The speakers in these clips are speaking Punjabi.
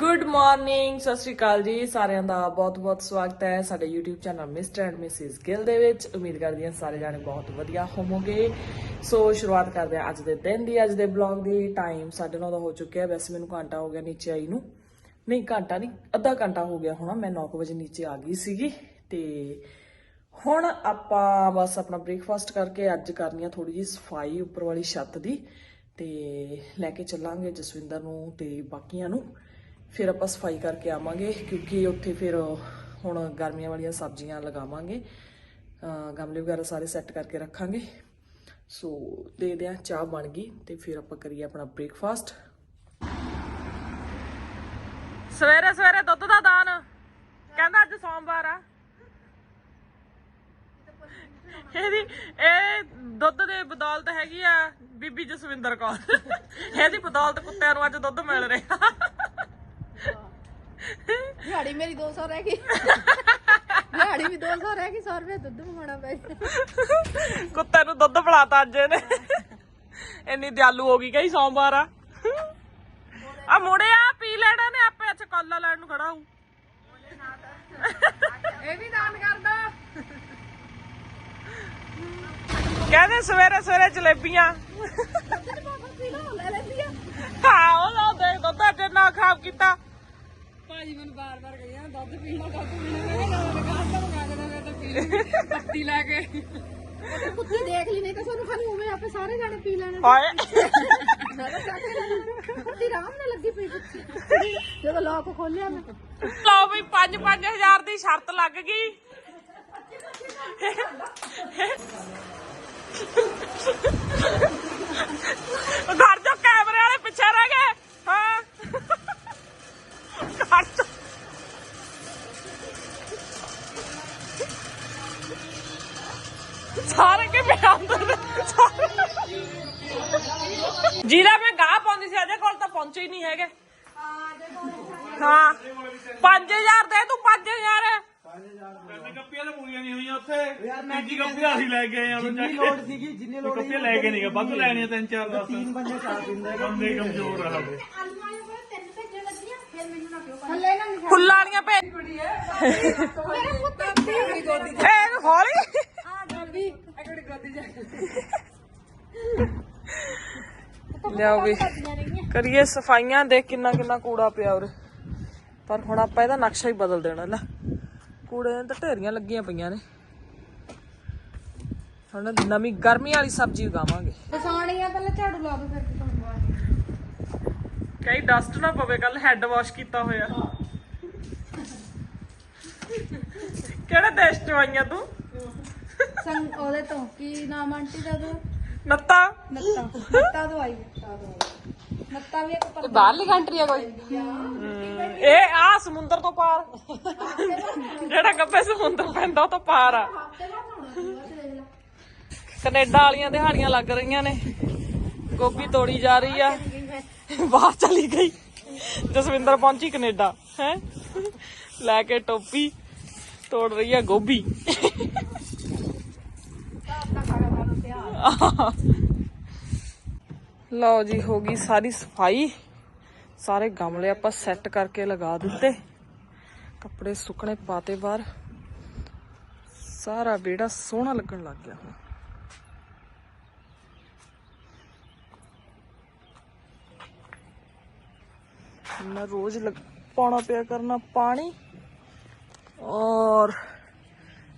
ਗੁੱਡ ਮਾਰਨਿੰਗ ਸਤਿ ਸ਼੍ਰੀ ਅਕਾਲ ਜੀ। ਸਾਰਿਆਂ ਦਾ ਬਹੁਤ-ਬਹੁਤ ਸਵਾਗਤ ਹੈ ਸਾਡੇ YouTube channel Mr and Mrs Gill ਦੇ ਵਿੱਚ। ਉਮੀਦ ਕਰਦੀ ਹਾਂ ਸਾਰੇ ਜਾਣੇ ਬਹੁਤ ਵਧੀਆ ਹੋਵੋਗੇ। ਸੋ ਸ਼ੁਰੂਆਤ ਕਰਦੇ ਹਾਂ ਅੱਜ ਦੇ ਦਿਨ ਦੀ, ਅੱਜ ਦੇ ਬਲੌਗ ਦੀ। ਟਾਈਮ 9:30 ਦਾ ਹੋ ਚੁੱਕਿਆ ਵੈਸੇ ਮੈਨੂੰ ਘੰਟਾ ਹੋ ਗਿਆ ਨੀਚੇ ਆਈ ਨੂੰ। ਨਹੀਂ, ਘੰਟਾ ਨਹੀਂ, ਅੱਧਾ ਘੰਟਾ ਹੋ ਗਿਆ ਹੋਣਾ। ਮੈਂ 9 ਵਜੇ ਨੀਚੇ ਆ ਗਈ ਸੀਗੀ। ਤੇ ਹੁਣ ਆਪਾਂ ਬਸ ਆਪਣਾ ਬ੍ਰੇਕਫਾਸਟ ਕਰਕੇ ਅੱਜ ਕਰਨੀ ਆ ਥੋੜੀ ਜਿਹੀ ਸਫ਼ਾਈ ਉੱਪਰ ਵਾਲੀ ਛੱਤ ਦੀ। ਤੇ ਲੈ ਕੇ ਚੱਲਾਂਗੇ ਜਸਵਿੰਦਰ ਨੂੰ ਤੇ ਬਾਕੀਆਂ ਨੂੰ। ਫਿਰ ਆਪਾਂ ਸਫ਼ਾਈ ਕਰਕੇ ਆਵਾਂਗੇ, ਕਿਉਂਕਿ ਉੱਥੇ ਫਿਰ ਹੁਣ ਗਰਮੀਆਂ ਵਾਲੀਆਂ ਸਬਜ਼ੀਆਂ ਲਗਾਵਾਂਗੇ ਗਮਲੇ ਵਗੈਰਾ ਸਾਰੇ ਸੈੱਟ ਕਰਕੇ ਰੱਖਾਂਗੇ। ਸੋ ਦੇ ਦਿਆਂ ਚਾਹ ਬਣ ਗਈ ਤੇ ਫਿਰ ਆਪਾਂ ਕਰੀਏ ਆਪਣਾ ਬ੍ਰੇਕਫਾਸਟ ਸਵੇਰੇ ਸਵੇਰੇ ਦੁੱਧ ਦਾ ਦਾਨ। ਕਹਿੰਦਾ ਅੱਜ ਸੋਮਵਾਰ ਆ। ਇਹਦੀ, ਇਹ ਦੁੱਧ ਦੇ ਬਦੌਲਤ ਹੈਗੀ ਆ ਬੀਬੀ ਜਸਵਿੰਦਰ ਕੌਰ। ਇਹਦੀ ਬਦੌਲਤ ਕੁੱਤਿਆਂ ਨੂੰ ਅੱਜ ਦੁੱਧ ਮਿਲ ਰਿਹਾ। ਦਿਹਾੜੀ ਮੇਰੀ 200 ਰਹਿ ਗਈ। ਦਿਹਾੜੀ ਵੀ 200 ਰਹਿ ਗਈ 100 ਰੁਪਏ ਦੁੱਧ ਮੰਗਾਉਣਾ ਪੈ ਕੁੱਤੇ ਨੂੰ ਦੁੱਧ ਪਿਲਾਤਾ ਅੱਜ ਇਹਨੇ। ਇੰਨੀ ਦਿਆਲੂ ਹੋ ਗਈ ਕਈ ਸੋਮਵਾਰ ਆ। ਆ ਮੁੜਿਆ ਪੀ ਲੈਣਾ ਨੇ ਆਪੇ ਅੱਛਾ ਕਾਲਾ ਲੈਣ ਨੂੰ ਖੜਾ ਹੂੰ ਇਹ ਵੀ ਦਾਨ ਕਰਦਾ ਕਹਿੰਦੇ ਸਵੇਰੇ ਸਵੇਰੇ ਜਲੇਬੀਆਂ। ਲੈ ਲੈਂਦੀ ਆ। ਹਾਂ ਉਹ ਲੋ ਦੇਖ ਦੁੱਧ ਅੱਜ ਨਾ ਖਰਾਬ ਕੀਤਾ। ਭਾਜੀ ਮੈਨੂੰ ਦੁੱਧ ਦੁੱਧ ਲਓ। ਮੈਂ ਕਿਹਾ ਦੁਕਾਨ ਤੋਂ ਮੰਗਾ ਦੇਣਾ ਮੈਂ ਤਾਂ ਪੀ ਲਈ ਪੱਤੀ ਲੈ ਕੇ। ਕੁੱਤੀ ਦੇਖ ਲਈ ਨਹੀਂ ਤਾਂ ਸਾਨੂੰ ਖਾਲੀ ਉਵੇਂ ਆਪੇ ਸਾਰੇ ਜਾਣੇ ਪੀ ਲੈਣੇ। ਹਾਏ। ਕੁੱਤੀ ਰਾਮ ਨਾਲ ਲੱਗੀ ਪਈ ਕੁੱਤੀ। ਜਦੋਂ ਲੋਕ ਖੋਲਿਆ ਮੈਂ। ਲਓ ਵੀ 5-5000 ਦੀ ਸ਼ਰਤ ਲੱਗ ਗਈ। ਘਰ ਜੋ ਕੈਮਰੇ ਵਾਲੇ ਪਿੱਛੇ ਰਹਿ ਗਏ। ਹਾਂ। ਜਿਹਦਾ ਮੈਂ ਗਾਹ ਪਾਉਂਦੀ ਸੀ ਅਜੇ ਕੋਲ ਤਾਂ ਪਹੁੰਚੇ ਹੀ ਨਹੀਂ ਹੈਗੇ। ਹਾਂ 5000 ਦੇ ਤੂੰ 5000 ਤਿੰਨ ਕੱਪੀਆਂ ਤਾਂ ਪੂਰੀਆਂ ਨਹੀਂ ਹੋਈਆਂ ਉੱਥੇ ਤੀਜੀ ਕੱਪੀ ਅਸੀਂ ਲੈ ਕੇ ਆਏ ਹਾਂ ਜਿੰਨੀ ਲੋੜ ਸੀਗੀ ਜਿੰਨੀ ਲੋੜ ਕੱਪੀਆਂ ਲੈ ਕੇ ਨਹੀਂ ਗਏ ਵੱਧ ਲੈਣੀਆਂ ਤਿੰਨ ਚਾਰ ਦਸ। ਤਿੰਨ ਬੰਦੇ ਚਾਰ ਦਿੰਦੇ ਬੰਦੇ ਕਮਜ਼ੋਰ ਆ ਸਾਡੇ ਥੱਲੇ ਨਾ ਨਿਸ਼ਾਨ ਫੁੱਲਾਂ ਵਾਲੀਆਂ ਭੇ ਮੇਰੇ ਪੁੱਤ ਮੇਰੀ ਗੋਦੀ ਇਹ ਹੌਲੀ ਆ ਗੋਦੀ ਅਗੜ ਗੋਦੀ ਜਾ ਲਿਆਓ ਵੀ। ਕਰੀਏ ਸਫਾਈਆਂ ਦੇਖ ਕਿੰਨਾ ਕਿੰਨਾ ਕੂੜਾ ਪਿਆ ਉਰੇ। ਪਰ ਹੁਣ ਆਪਾਂ ਇਹਦਾ ਨਕਸ਼ਾ ਹੀ ਬਦਲ ਦੇਣਾ ਲੈ। ਕੂੜੇ ਦੀਆਂ ਤਾਂ ਢੇਰੀਆਂ ਲੱਗੀਆਂ ਪਈਆਂ ਨੇ। ਹੁਣ ਨਵੀਂ ਗਰਮੀ ਵਾਲੀ ਸਬਜ਼ੀ ਉਗਾਵਾਂਗੇ। ਫਸਾਣੀਆਂ ਪਹਿਲਾਂ ਝਾੜੂ ਲਾ ਦੋ ਫਿਰ ਕਈ ਡਸਟ ਨਾ ਪਵੇ ਕੱਲ ਹੈੱਡ ਵਾਸ਼ ਕੀਤਾ ਹੋਇਆ। ਕਿਹੜੇ ਦੇਸ਼ ਚ ਆਈਆਂ ਤੂੰ? ਸੰਗ ਉਹਦੇ ਤੋਂ। ਕੀ ਨਾਮ ਆਂਟੀ ਦਾ ਦੋ ਨੱਤਾ? ਨੱਤਾ। ਨੱਤਾ ਤੋਂ ਆਈ ਨੱਤਾ ਵੀ ਇੱਕ ਪਰ ਬਾਹਰਲੀ ਕੰਟਰੀ ਆ ਕੋਈ? ਇਹ ਆ ਸਮੁੰਦਰ ਤੋਂ ਪਾਰ। ਜਿਹੜਾ ਗੱਪੇ ਸਮੁੰਦਰ ਪੈਂਦਾ ਉਹ ਤੋਂ ਪਾਰ ਆ। ਕੈਨੇਡਾ ਵਾਲੀਆਂ ਦਿਹਾੜੀਆਂ ਲੱਗ ਰਹੀਆਂ ਨੇ। ਗੋਭੀ ਤੋੜੀ ਜਾ ਰਹੀ ਆ। ਬਾਹਰ ਚਲੀ ਗਈ। ਜਸਵਿੰਦਰ ਪਹੁੰਚੀ ਕੈਨੇਡਾ ਹੈ? ਲੈ ਕੇ ਟੋਪੀ ਤੋੜ ਰਹੀ ਆ ਗੋਭੀ। ਲਓ ਜੀ, ਹੋ ਗਈ ਸਾਰੀ ਸਫ਼ਾਈ। ਸਾਰੇ ਗਮਲੇ ਆਪਾਂ ਸੈੱਟ ਕਰਕੇ ਲਗਾ ਦਿੱਤੇ। ਕੱਪੜੇ ਸੁੱਕਣੇ ਪਾਤੇ ਬਾਹਰ। ਸਾਰਾ ਵਿਹੜਾ ਸੋਹਣਾ ਲੱਗਣ ਲੱਗ ਗਿਆ ਹੁਣ। ਮੈਂ ਰੋਜ਼ ਲਗ- ਪਾਉਣਾ ਪਿਆ ਕਰਨਾ ਪਾਣੀ। ਔਰ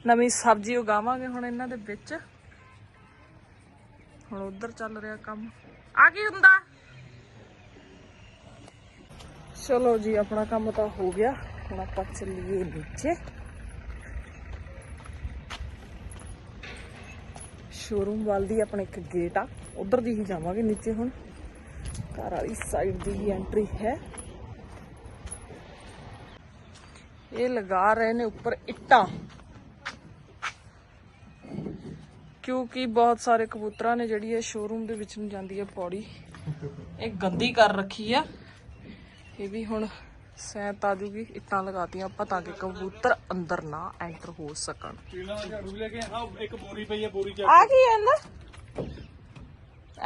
ਨਵੀਂ ਸਬਜ਼ੀ ਉਗਾਵਾਂਗੇ ਹੁਣ ਇਹਨਾਂ ਦੇ ਵਿੱਚ। ਹੁਣ ਉਧਰ ਚੱਲ ਰਿਹਾ ਕੰਮ। ਆ ਕੀ ਹੁੰਦਾ? ਚਲੋ ਜੀ, ਆਪਣਾ ਕੰਮ ਤਾਂ ਹੋ ਗਿਆ। ਹੁਣ ਆਪਾਂ ਚੱਲੀਏ ਨੀਚੇ। ਸ਼ੋਰੂਮ ਵੱਲ ਦੀ ਆਪਣਾ ਇੱਕ ਗੇਟ ਆ। ਉਧਰ ਦੀ ਹੀ ਜਾਵਾਂਗੇ ਨੀਚੇ ਹੁਣ। ਘਰ ਵਾਲੀ ਸਾਈਡ ਦੀ ਹੀ ਐਂਟਰੀ ਹੈ। ਇਹ ਲਗਾ ਰਹੇ ਨੇ ਉੱਪਰ ਇੱਟਾਂ। ਕਿਉਂਕਿ ਬਹੁਤ ਸਾਰੇ ਕਬੂਤਰਾਂ ਨੇ ਜਿਹੜੀ ਇਹ ਸ਼ੋਰੂਮ ਦੇ ਵਿੱਚ ਨੂੰ ਜਾਂਦੀ ਹੈ ਪੌੜੀ। ਇਹ ਗੰਦੀ ਕਰ ਰੱਖੀ ਆ। ਇਹ ਵੀ ਹੁਣ ਸੈਂਤ ਆ ਜੂਗੀ। ਇੱਟਾਂ ਲਗਾਤੀਆਂ ਆਪਾਂ ਤਾਂ ਕਿ ਕਬੂਤਰ ਅੰਦਰ ਨਾ ਐਂਟਰ ਹੋ ਸਕਣ। ਆ ਕੀ ਹੈ ਇਹਦਾ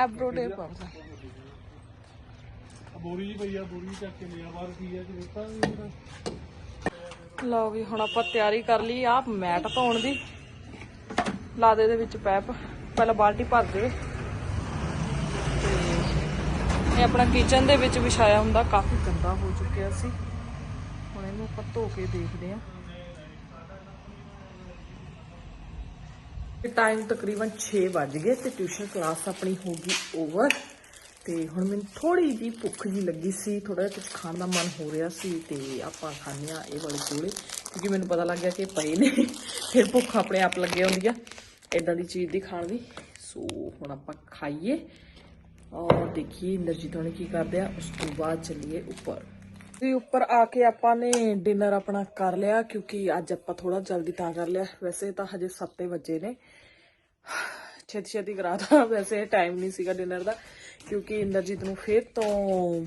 ਐਬਰੋਡੇ ਪਾਉਂਦਾ ਬੋਰੀ ਜੀ ਪਈ ਆ। ਬੋਰੀ ਚੱਕ ਕੇ ਲਿਆ ਬਾਹਰ ਕੀ ਆ ਕਿ ਦਿੱਤਾ ਲਓ ਵੀ ਹੁਣ ਆਪਾਂ ਤਿਆਰੀ ਕਰ ਲਈ ਆ ਮੈਟ ਧੋਣ ਦੀ। ਲਾ ਦੇ ਇਹਦੇ ਵਿੱਚ ਪੈਪ। ਪਹਿਲਾਂ ਬਾਲਟੀ ਭਰ ਦੇ। ਇਹ ਆਪਣਾ ਕਿਚਨ ਦੇ ਵਿੱਚ ਵਿਛਾਇਆ ਹੁੰਦਾ। ਕਾਫੀ ਗੰਦਾ ਹੋ ਚੁੱਕਿਆ ਸੀ। ਹੁਣ ਇਹਨੂੰ ਆਪਾਂ ਧੋ ਕੇ ਦੇਖਦੇ ਆ ਟਾਈਮ ਤਕਰੀਬਨ 6 ਵੱਜ ਗਏ ਤੇ ਟਿਊਸ਼ਨ ਕਲਾਸ ਆਪਣੀ ਹੋ ਗਈ ਓਵਰ ਤੇ ਹੁਣ ਮੈਨੂੰ ਥੋੜੀ ਜੀ ਭੁੱਖ ਜੀ ਲੱਗੀ ਸੀ। ਥੋੜਾ ਜਿਹਾ ਕੁਝ ਖਾਣ ਦਾ ਮਨ ਹੋ ਰਿਹਾ ਸੀ ਤੇ ਆਪਾਂ ਖਾਂਦੇ ਇਹ ਵਾਲੇ ਗੋਲੇ ਕਿਉਂਕਿ ਮੈਨੂੰ ਪਤਾ ਲੱਗ ਗਿਆ ਕਿ ਪਏ ਨੇ। ਫਿਰ ਭੁੱਖ ਆਪਣੇ ਆਪ ਲੱਗੇ ਹੁੰਦੀ ਆ। ਇਦਾਂ ਦੀ ਚੀਜ਼ ਦੀ ਖਾਣ ਦੀ। ਸੋ ਹੁਣ ਆਪਾਂ ਖਾਈਏ। ਔਰ ਦੇਖੀਏ ਇੰਦਰਜੀਤ ਹੋਣੀ ਕੀ ਕਰਦੇ ਆ। ਉਸ ਤੋਂ ਬਾਅਦ ਚੱਲੀਏ ਉੱਪਰ। ਤੇ ਉੱਪਰ ਆ ਕੇ ਆਪਾਂ ਨੇ ਡਿਨਰ ਆਪਣਾ ਕਰ ਲਿਆ, ਕਿਉਂਕਿ ਅੱਜ ਆਪਾਂ ਥੋੜਾ ਜਲਦੀ ਤਾਂ ਕਰ ਲਿਆ। ਵੈਸੇ ਤਾਂ ਹਜੇ 7 ਵਜੇ ਨੇ। ਛੇਤੀ ਛੇਤੀ ਕਰਾਤਾ ਵੈਸੇ ਟਾਈਮ ਨਹੀਂ ਸੀਗਾ ਡਿਨਰ ਦਾ, ਕਿਉਂਕਿ ਇੰਦਰਜੀਤ ਨੂੰ ਫੇਰ ਤੋਂ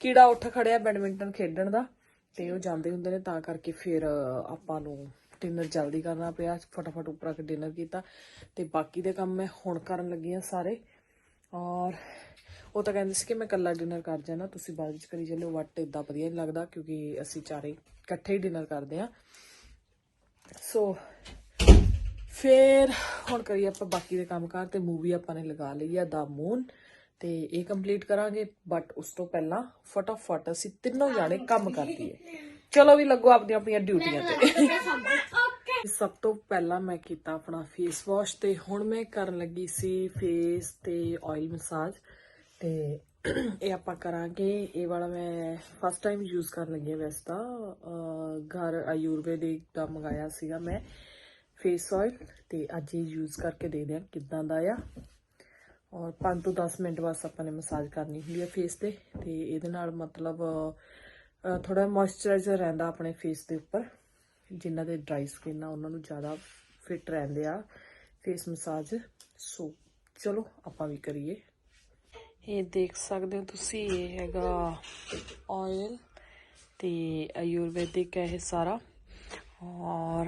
ਕੀੜਾ ਉੱਠ ਖੜਿਆ ਬੈਡਮਿੰਟਨ ਖੇਡਣ ਦਾ। ਤੇ ਉਹ ਜਾਂਦੇ ਹੁੰਦੇ ਨੇ, ਤਾਂ ਕਰਕੇ ਫਿਰ ਆਪਾਂ ਨੂੰ ਡਿਨਰ ਜਲਦੀ ਕਰਨਾ ਪਿਆ ਫਟਾਫਟ ਉੱਪਰ ਆ ਕੇ ਡਿਨਰ ਕੀਤਾ ਤੇ ਬਾਕੀ ਦੇ ਕੰਮ ਮੈਂ ਹੁਣ ਕਰਨ ਲੱਗੀ ਆ ਸਾਰੇ। ਔਰ ਉਹ ਤਾਂ ਕਹਿੰਦੇ ਸੀ ਕਿ ਮੈਂ ਇਕੱਲਾ ਡਿਨਰ ਕਰ ਜਾਣਾ ਤੁਸੀਂ ਬਾਅਦ ਵਿੱਚ ਕਰੀ ਚੱਲਿਓ ਬਟ ਇਦਾਂ ਵਧੀਆ ਨਹੀਂ ਲੱਗਦਾ ਕਿਉਂਕਿ ਅਸੀਂ ਚਾਰੇ ਇਕੱਠੇ ਹੀ ਡਿਨਰ ਕਰਦੇ ਆ ਸੋ ਫਿਰ ਹੁਣ ਕਰੀਏ ਆਪਾਂ ਬਾਕੀ ਦੇ ਕੰਮਕਾਰ ਤੇ ਮੂਵੀ ਆਪਾਂ ਨੇ ਲਗਾ ਲਈ ਆ ਦਾ ਮੂਨ ਤੇ ਇਹ ਕੰਪਲੀਟ ਕਰਾਂਗੇ ਬਟ ਉਸ ਤੋਂ ਪਹਿਲਾਂ ਫਟਾਫਟ ਅਸੀਂ ਤਿੰਨੋਂ ਜਾਣੇ ਕੰਮ ਕਰ ਦਈਏ ਚਲੋ ਵੀ ਲੱਗੋ ਆਪਣੀਆਂ ਆਪਣੀਆਂ ਡਿਊਟੀਆਂ ਤੇ ਸਭ ਤੋਂ ਪਹਿਲਾਂ ਮੈਂ ਕੀਤਾ ਆਪਣਾ ਫੇਸ ਵਾਸ਼ ਤੇ ਹੁਣ ਮੈਂ ਕਰਨ ਲੱਗੀ ਸੀ ਫੇਸ ਤੇ ਆਇਲ ਮਸਾਜ ਤੇ ਇਹ ਆਪਾਂ ਕਰਾਂਗੇ। ਇਹ ਵਾਲਾ ਮੈਂ ਫਸਟ ਟਾਈਮ ਯੂਜ਼ ਕਰਨ ਲੱਗੀ ਹਾਂ ਵੈਸੇ ਤਾਂ। ਘਰ ਆਯੁਰਵੈਦਿਕ ਦਾ ਮੰਗਾਇਆ ਸੀਗਾ ਮੈਂ ਫੇਸ ਆਇਲ ਤੇ ਅੱਜ ਇਹ ਯੂਜ਼ ਕਰਕੇ ਦੇਖਦੇ ਹਾਂ ਕਿੱਦਾਂ ਦਾ ਆ। ਔਰ 5 ਤੋਂ 10 ਮਿੰਟ ਬਸ ਆਪਾਂ ਨੇ ਮਸਾਜ ਕਰਨੀ ਹੁੰਦੀ ਹੈ ਫੇਸ ਤੇ ਤੇ ਇਹਦੇ ਨਾਲ ਮਤਲਬ ਥੋੜਾ ਮੋਇਸਚਰਾਈਜ਼ਰ ਰਹਿੰਦਾ ਆਪਣੇ ਫੇਸ ਦੇ ਉੱਪਰ। ਜਿਨ੍ਹਾਂ ਦੇ ਡਰਾਈ ਸਕਿਨ ਆ, ਉਹਨਾਂ ਨੂੰ ਜ਼ਿਆਦਾ ਫਿਟ ਰਹਿੰਦੇ ਆ ਫੇਸ ਮਸਾਜ ਸੋ ਚਲੋ ਆਪਾਂ ਵੀ ਕਰੀਏ। ਇਹ ਦੇਖ ਸਕਦੇ ਹੋ ਤੁਸੀਂ, ਇਹ ਹੈਗਾ ਆਇਲ ਤੇ ਆਯੁਰਵੈਦਿਕ ਹੈ ਇਹ ਸਾਰਾ। ਔਰ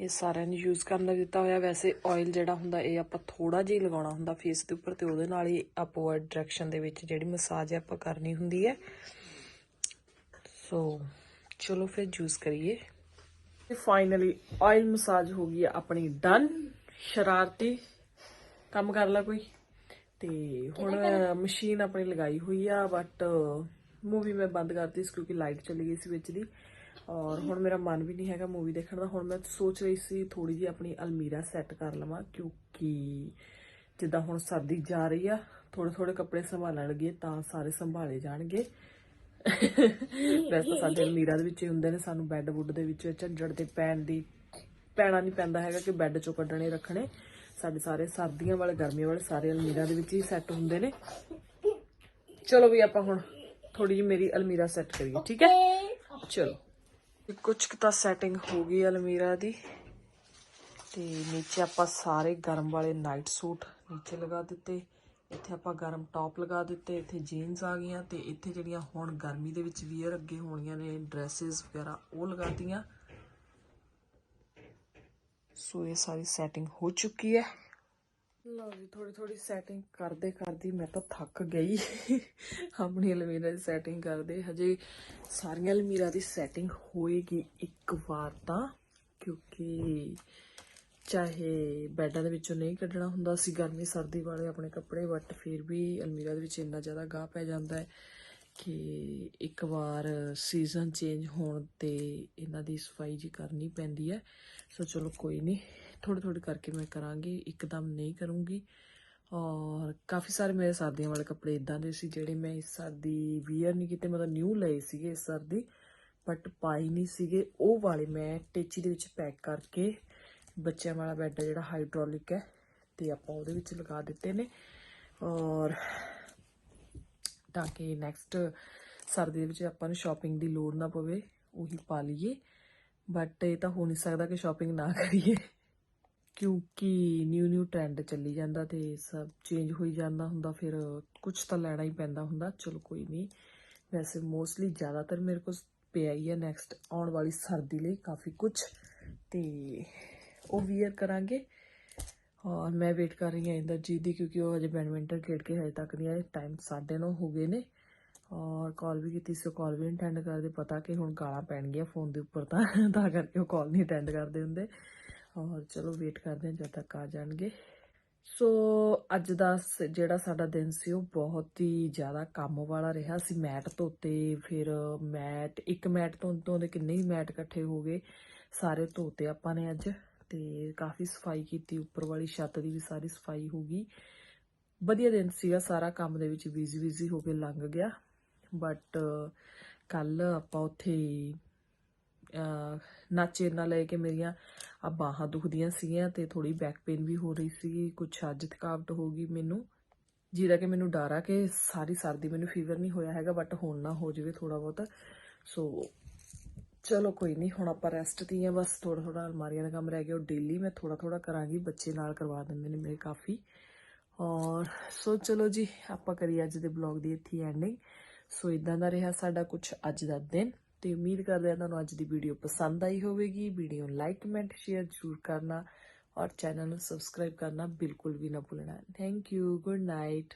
ਇਹ ਸਾਰਿਆਂ ਨੂੰ ਯੂਜ਼ ਕਰਨ ਦਾ ਦਿੱਤਾ ਹੋਇਆ। ਵੈਸੇ ਆਇਲ ਜਿਹੜਾ ਹੁੰਦਾ, ਇਹ ਆਪਾਂ ਥੋੜਾ ਜਿਹਾ ਲਗਾਉਣਾ ਹੁੰਦਾ ਫੇਸ ਦੇ ਉੱਪਰ ਤੇ ਉਹਦੇ ਨਾਲ ਹੀ ਅਪਵਰਡ ਡਾਇਰੈਕਸ਼ਨ ਦੇ ਵਿੱਚ ਜਿਹੜੀ ਮਸਾਜ ਹੈ ਆਪਾਂ ਕਰਨੀ ਹੁੰਦੀ ਹੈ। ਸੋ ਚਲੋ ਫਿਰ ਯੂਜ਼ ਕਰੀਏ। ਫਾਈਨਲੀ ਆਇਲ ਮਸਾਜ ਹੋ ਗਈ ਆਪਣੀ ਡਨ ਸ਼ਰਾਰਤੀ ਕੰਮ ਕਰ ਲਾ ਕੋਈ। ਤੇ ਹੁਣ ਮਸ਼ੀਨ ਆਪਣੀ ਲਗਾਈ ਹੋਈ ਆ ਬਟ ਮੂਵੀ ਮੈਂ ਬੰਦ ਕਰਤੀ ਸੀ ਕਿਉਂਕਿ ਲਾਈਟ ਚਲੀ ਗਈ ਸੀ ਵਿੱਚ ਦੀ। ਔਰ ਹੁਣ ਮੇਰਾ ਮਨ ਵੀ ਨਹੀਂ ਹੈਗਾ ਮੂਵੀ ਦੇਖਣ ਦਾ। ਹੁਣ ਮੈਂ ਸੋਚ ਰਹੀ ਸੀ ਥੋੜੀ ਜਿਹੀ ਆਪਣੀ ਅਲਮੀਰਾ ਸੈੱਟ ਕਰ ਲਵਾਂ ਕਿਉਂਕਿ ਜਿੱਦਾਂ ਹੁਣ ਸਰਦੀ ਜਾ ਰਹੀ ਆ ਥੋੜੇ ਥੋੜੇ ਕੱਪੜੇ ਸੰਭਾਲਣ ਲੱਗੇ ਤਾਂ ਸਾਰੇ ਸੰਭਾਲੇ ਜਾਣਗੇ। ਵੈਸੇ ਸਾਡੇ ਅਲਮੀਰਾ ਦੇ ਵਿੱਚ ਹੀ ਹੁੰਦੇ ਨੇ ਸਾਨੂੰ ਬੈੱਡ ਵੁੱਡ ਦੇ ਵਿੱਚ ਝੰਜੜ ਤੇ ਪੈਣ ਦੀ ਪੈਣਾ ਨਹੀਂ ਪੈਂਦਾ ਹੈਗਾ ਕਿ ਬੈੱਡ ਚੋਂ ਕੱਢਣੇ ਰੱਖਣੇ। ਸਾਡੇ ਸਾਰੇ ਸਰਦੀਆਂ ਵਾਲੇ ਗਰਮੀਆਂ ਵਾਲੇ ਸਾਰੇ ਅਲਮੀਰਾ ਦੇ ਵਿੱਚ ਹੀ ਸੈੱਟ ਹੁੰਦੇ ਨੇ। ਚਲੋ ਵੀ ਆਪਾਂ ਹੁਣ ਥੋੜੀ ਜਿਹੀ ਮੇਰੀ ਅਲਮੀਰਾ ਸੈੱਟ ਕਰੀਏ ਠੀਕ ਹੈ? ਚਲੋ। ਕੁਝ ਕੁ ਤਾਂ ਸੈਟਿੰਗ ਹੋ ਗਈ ਅਲਮੀਰਾ ਦੀ। ਤੇ ਨੀਚੇ ਆਪਾਂ ਸਾਰੇ ਗਰਮ ਵਾਲੇ ਨਾਈਟ ਸੂਟ ਨੀਚੇ ਲਗਾ ਦਿੱਤੇ। ਇੱਥੇ ਆਪਾਂ ਗਰਮ ਟੌਪ ਲਗਾ ਦਿੱਤੇ, ਇੱਥੇ ਜੀਨਸ ਆ ਗਈਆਂ ਤੇ ਇੱਥੇ ਜਿਹੜੀਆਂ ਹੁਣ ਗਰਮੀ ਦੇ ਵਿੱਚ ਵੀਅਰ ਅੱਗੇ ਹੋਣੀਆਂ ਨੇ ਡਰੈਸਸ ਵਗੈਰਾ, ਉਹ ਲਗਾਤੀਆਂ। ਸੋ ਇਹ ਸਾਰੀ ਸੈਟਿੰਗ ਹੋ ਚੁੱਕੀ ਹੈ। ਲਓ ਜੀ ਥੋੜੀ ਥੋੜੀ ਸੈਟਿੰਗ ਕਰਦੇ ਕਰਦੀ ਮੈਂ ਤਾਂ ਥੱਕ ਗਈ। ਆਪਣੀ ਅਲਮੀਰਾ ਦੀ ਸੈਟਿੰਗ ਕਰਦੇ, ਹਜੇ ਸਾਰੀਆਂ ਅਲਮੀਰਾ ਦੀ ਸੈਟਿੰਗ ਹੋਏਗੀ ਇੱਕ ਵਾਰ ਤਾਂ, ਕਿਉਂਕਿ ਚਾਹੇ ਬੈਡਾਂ ਦੇ ਵਿੱਚੋਂ ਨਹੀਂ ਕੱਢਣਾ ਹੁੰਦਾ ਸੀ ਗਰਮੀ, ਸਰਦੀ ਵਾਲੇ ਆਪਣੇ ਕੱਪੜੇ ਬਟ ਫਿਰ ਵੀ ਅਲਮੀਰਾ ਦੇ ਵਿੱਚ ਇੰਨਾ ਜ਼ਿਆਦਾ ਗਾਹ ਪੈ ਜਾਂਦਾ ਹੈ ਕਿ ਇੱਕ ਵਾਰ ਸੀਜ਼ਨ ਚੇਂਜ ਹੋਣ ਤੇ ਇਹਨਾਂ ਦੀ ਸਫ਼ਾਈ ਜੀ ਕਰਨੀ ਪੈਂਦੀ ਹੈ। ਸੋ ਚਲੋ ਕੋਈ ਨਹੀਂ ਥੋੜੀ ਥੋੜੀ ਕਰਕੇ ਮੈਂ ਕਰਾਂਗੀ, ਇੱਕਦਮ ਨਹੀਂ ਕਰੂੰਗੀ। ਔਰ ਕਾਫੀ ਸਾਰੇ ਮੇਰੇ ਸਰਦੀਆਂ ਵਾਲੇ ਕੱਪੜੇ ਇਦਾਂ ਦੇ ਸੀ ਜਿਹੜੇ ਮੈਂ ਇਸ ਸਰਦੀ ਵੀਅਰ ਨਹੀਂ ਕੀਤੇ ਮਤਲਬ ਨਿਊ ਲਏ ਸੀਗੇ ਇਸ ਸਰਦੀ ਬਟ ਪਾਈ ਨਹੀਂ ਸੀਗੇ। ਉਹ ਵਾਲੇ ਮੈਂ ਟੇਚੀ ਦੇ ਵਿੱਚ ਪੈਕ ਕਰਕੇ ਬੱਚਿਆਂ ਵਾਲਾ ਬੈੱਡ ਜਿਹੜਾ ਹਾਈਡ੍ਰੋਲਿਕ ਹੈ, ਤੇ ਆਪਾਂ ਉਹਦੇ ਵਿੱਚ ਲਗਾ ਦਿੱਤੇ ਨੇ। ਔਰ ਤਾਂ ਕਿ ਨੈਕਸਟ ਸਰਦੀ ਦੇ ਵਿੱਚ ਆਪਾਂ ਨੂੰ ਸ਼ਾਪਿੰਗ ਦੀ ਲੋੜ ਨਾ ਪਵੇ, ਉਹੀ ਪਾ ਲਈਏ। ਬਟ ਇਹ ਤਾਂ ਹੋ ਨਹੀਂ ਸਕਦਾ ਕਿ ਸ਼ਾਪਿੰਗ ਨਾ ਕਰੀਏ, ਕਿਉਂਕਿ ਨਿਊ ਨਿਊ ਟ੍ਰੈਂਡ ਚੱਲੀ ਜਾਂਦਾ ਤੇ ਸਭ ਚੇਂਜ ਹੋਈ ਜਾਂਦਾ ਹੁੰਦਾ, ਫਿਰ ਕੁਝ ਤਾਂ ਲੈਣਾ ਹੀ ਪੈਂਦਾ ਹੁੰਦਾ। ਚਲੋ ਕੋਈ ਨਹੀਂ, ਵੈਸੇ ਮੋਸਟਲੀ ਜ਼ਿਆਦਾਤਰ ਮੇਰੇ ਕੋਲ ਪਿਆ ਹੀ ਹੈ ਨੈਕਸਟ ਆਉਣ ਵਾਲੀ ਸਰਦੀ ਲਈ ਕਾਫੀ ਕੁਝ ਤੇ ਉਹ ਵੀਅਰ ਕਰਾਂਗੇ। ਔਰ ਮੈਂ ਵੇਟ ਕਰ ਰਹੀ ਹਾਂ ਇੰਦਰਜੀਤ ਦੀ ਕਿਉਂਕਿ ਉਹ ਹਜੇ ਬੈਡਮਿੰਟਨ ਖੇਡ ਕੇ ਹਜੇ ਤੱਕ ਨਹੀਂ ਆਏ। ਟਾਈਮ 9:30 ਹੋ ਗਏ ਨੇ। ਔਰ ਕਾਲ ਵੀ ਕੀਤੀ ਸੀ ਕਾਲ ਵੀ ਅਟੈਂਡ ਕਰਦੇ। ਪਤਾ ਕਿ ਹੁਣ ਗਾਲਾਂ ਪੈਣਗੀਆਂ ਫੋਨ ਦੇ ਉੱਪਰ ਤਾਂ। ਤਾਂ ਕਰਕੇ ਉਹ ਕਾਲ ਨਹੀਂ ਅਟੈਂਡ ਕਰਦੇ ਹੁੰਦੇ। ਔਰ ਚਲੋ ਵੇਟ ਕਰਦੇ ਹਾਂ ਜਦ ਤੱਕ ਆ ਜਾਣਗੇ। ਸੋ ਅੱਜ ਦਾ ਸ- ਜਿਹੜਾ ਸਾਡਾ ਦਿਨ ਸੀ, ਉਹ ਬਹੁਤ ਹੀ ਜ਼ਿਆਦਾ ਕੰਮ ਵਾਲਾ ਰਿਹਾ ਸੀ। ਮੈਟ ਧੋਤੇ, ਫਿਰ ਮੈਟ ਇੱਕ ਮੈਟ ਤੋਂ ਤੋਂ ਦੇ ਕਿੰਨੇ ਹੀ ਮੈਟ ਇਕੱਠੇ ਹੋ ਗਏ। ਸਾਰੇ ਧੋਤੇ ਆਪਾਂ ਨੇ ਅੱਜ। ਤੇ ਕਾਫੀ ਸਫ਼ਾਈ ਕੀਤੀ ਉੱਪਰ ਵਾਲੀ ਛੱਤ ਦੀ ਵੀ ਸਾਰੀ ਸਫ਼ਾਈ ਹੋ ਗਈ। ਵਧੀਆ ਦਿਨ ਸੀਗਾ ਸਾਰਾ ਕੰਮ ਦੇ ਵਿੱਚ ਬਿਜ਼ੀ ਬਿਜ਼ੀ ਹੋ ਕੇ ਲੰਘ ਗਿਆ। ਬਟ ਕੱਲ ਆਪਾਂ ਉੱਥੇ ਅਹ, ਨਾਚੇ ਨਾਲ ਲੈ ਕੇ ਮੇਰੀਆਂ ਆ ਬਾਹਾਂ ਦੁਖਦੀਆਂ ਸੀਗੀਆਂ ਤੇ ਥੋੜੀ ਬੈਕ ਪੇਨ ਵੀ ਹੋ ਰਹੀ ਸੀ ਕੁਝ ਅੱਜ ਥਕਾਵਟ ਹੋ ਗਈ ਮੈਨੂੰ। ਜਿਹਦਾ ਕਿ ਮੈਨੂੰ ਡਰ ਆ ਕਿ ਸਾਰੀ ਸਰਦੀ ਮੈਨੂੰ ਫੀਵਰ ਨਹੀਂ ਹੋਇਆ ਹੈਗਾ ਬਟ ਹੁਣ ਨਾ ਹੋ ਜਾਵੇ ਥੋੜਾ ਬਹੁਤ। ਸੋ ਚਲੋ ਕੋਈ ਨਹੀਂ ਹੁਣ ਆਪਾਂ ਰੈਸਟ ਦੀ ਆ, ਬਸ ਥੋੜਾ ਥੋੜਾ ਅਲਮਾਰੀਆਂ ਦਾ ਕੰਮ ਰਹਿ ਗਿਆ, ਉਹ ਡੇਲੀ ਮੈਂ ਥੋੜਾ ਥੋੜਾ ਕਰਾਂਗੀ, ਬੱਚੇ ਨਾਲ ਕਰਵਾ ਦਿੰਦੇ ਨੇ ਮੇਰੇ ਕਾਫੀ। ਔਰ ਸੋ ਚਲੋ ਜੀ, ਆਪਾਂ ਕਰੀ ਅੱਜ ਦੇ ਬਲੌਗ ਦੀ ਇੱਥੇ ਐਂਡਿੰਗ ਸੋ ਇਦਾਂ ਦਾ ਰਿਹਾ ਸਾਡਾ ਕੁਝ ਅੱਜ ਦਾ ਦਿਨ, ਤੇ ਉਮੀਦ ਕਰਦੇ ਹਾਂ ਤੁਹਾਨੂੰ ਅੱਜ ਦੀ ਵੀਡੀਓ ਪਸੰਦ ਆਈ ਹੋਵੇਗੀ। ਵੀਡੀਓ ਨੂੰ ਲਾਈਕ ਕਮੈਂਟ ਸ਼ੇਅਰ ਜ਼ਰੂਰ ਕਰਨਾ ਔਰ ਚੈਨਲ ਨੂੰ ਸਬਸਕ੍ਰਾਈਬ ਕਰਨਾ ਬਿਲਕੁਲ ਵੀ ਨਾ ਭੁੱਲਣਾ। Thank you good night